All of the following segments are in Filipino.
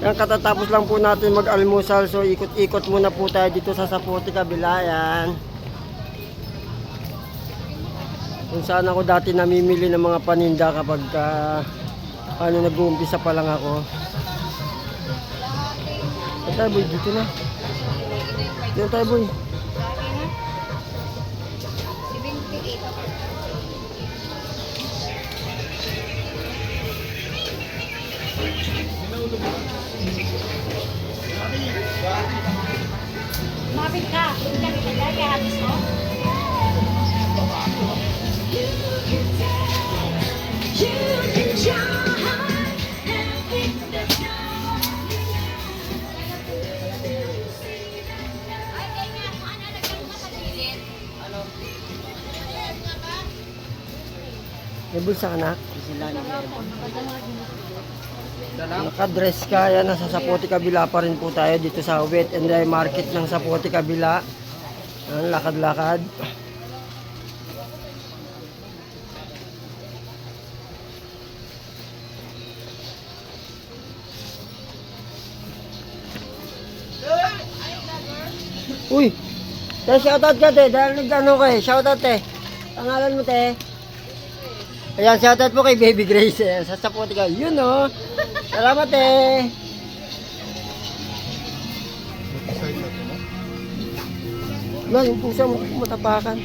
Yan, katatapos lang po natin mag-almusal. So, ikot-ikot muna po tayo dito sa Saputi Kabila. Yan. Kung saan ako dati namimili ng mga paninda kapag ah, ano, nag-uumpisa pa lang ako. Saan tayo, boy? Dito na. Dito tayo, boy. Mabit ka. Hindi ka nilagay. Habis mo. May bulsa ka na? Nakadress ka, yan, nasa Sapote Kabila pa rin po tayo dito sa Wet and Dry Market ng Sapote Kabila. Yan, lakad-lakad. Uy! Te, shoutout ka, te. Dahil nag-ano ka eh. Shoutout, te. Pangalan mo, te. Ayan, shoutout po kay Baby Grace. Ayan, sasaputi ka. Yun, oh. Salamat, eh. Wala, yung pusa mo, matapakan.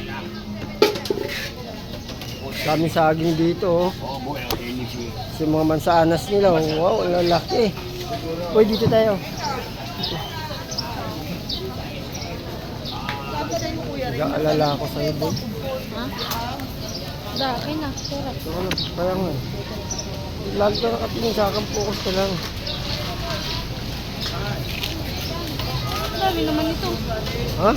Dami saging dito, oh. Sa mga mansanas nila, oh. wow, ang lalaki. Uy, dito tayo. Nag-aalala ako sa'yo, boy. Dami na. Sarap. Lang, kaya nga. Lagi ka nakatingin sa akin, focus ka lang. Dami naman ito. Ha?